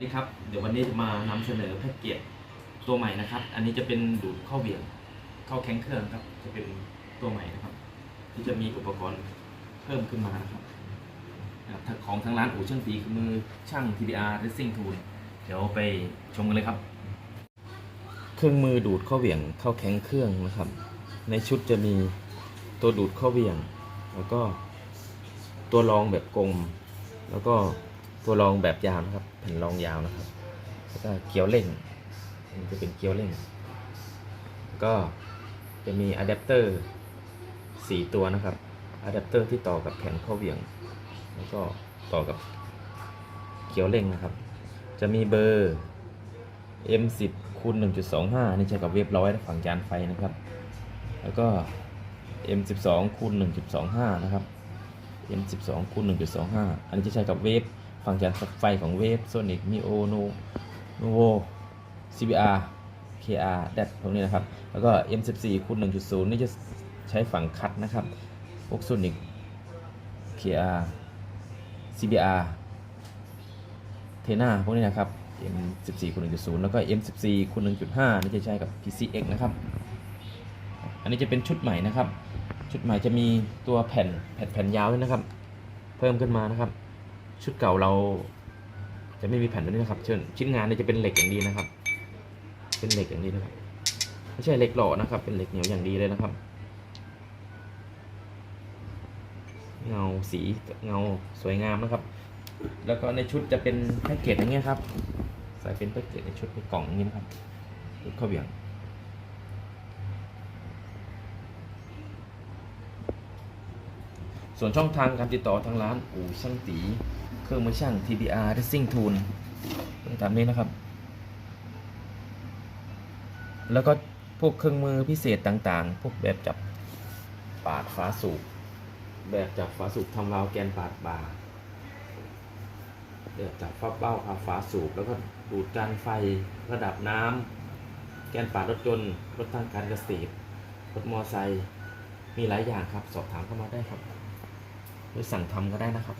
สวัสดีครับเดี๋ยววันนี้จะมานำเสนอแพ็กเกจตัวใหม่นะครับ อันนี้จะเป็นดูดเข้าเบี่ยงเข้าแข้งเครื่องครับ จะเป็นตัวใหม่นะครับ ที่จะมีอุปกรณ์เพิ่มขึ้นมานะครับของทางร้านอู่ช่างตีคือมือช่าง TDR Racing Tool เดี๋ยวไปชมกันเลยครับ เครื่องมือดูดข้าเบี่ยงเข้าแข้งเครื่องนะครับ ในชุดจะมีตัวดูดข้าเบี่ยง แล้วก็ตัวรองแบบกลมแล้วก็ ตัวรองแบบยาวนะครับ แผ่นรองยาวนะครับแล้วก็เกียวเร่งอันจะเป็นเกียวเร่ง ก็จะมีอะแดปเตอร์สี่ตัวนะครับอะแดปเตอร์ที่ต่อกับแผ่นเข้าเหวี่ยง แล้วก็ต่อกับเกียวเร่งนะครับ จะมีเบอร์ M10 คูณ1.25 นี่ใช้กับเวฟร้อยฝั่งจานไฟนะครับ แล้วก็ M12 คูณ1.25 นะครับ M12 คูณ1.25 อันนี้จะใช้กับเวฟ ฝั่งจานไฟของเวฟ Sonic Mio No Novo CBR KR d a t พวกนี้นะครับ แล้วก็ M14 คูณ1.0 นี่จะใช้ฝั่งคัดนะครับพวก Sonic KR CBR เทน่าพวกนี้นะครับ M14 คูณ1.0 แล้วก็ M14 คูณ1.5 นี่จะใช้กับ PCX นะครับ อันนี้จะเป็นชุดใหม่นะครับ ชุดใหม่จะมีตัวแผ่นแผ่นแผ่นยาวด้วยนะครับ เพิ่มขึ้นมานะครับ ชุดเก่าเรา จะไม่มีแผ่นตัวนี้นะครับ เช่นชิ้นงานเนี่ยจะเป็นเหล็กอย่างดีนะครับ เป็นเหล็กอย่างดีนะครับ ไม่ใช่เหล็กหล่อนะครับ เป็นเหล็กเหนียวอย่างดีเลยนะครับ เงาสีเงาสวยงามนะครับ แล้วก็ในชุดจะเป็นแพ็กเกจอย่างเงี้ยครับ ใส่เป็นแพ็กเกจในชุดในกล่องอย่างนี้นะครับชุดข้าวเบี่ยงส่วนช่องทางการติดต่อทางร้านอู่ช่างตี เครื่องมือช่าง TBR Racing Tool ตามนี้นะครับ แล้วก็พวกเครื่องมือพิเศษต่างๆ พวกแบบจับปาดฝาสูบ แบบจับฝาสูบทำวาล์วแกนปาดบาแบบจับฟ้าเบ้าพาฝาสูบ แล้วก็ดูดการไฟระดับน้ำแกนปาดรถยนต์รถทางการเกษตรรถมอไซค์มีหลายอย่างครับ สอบถามเข้ามาได้ครับ หรือสั่งทำก็ได้นะครับ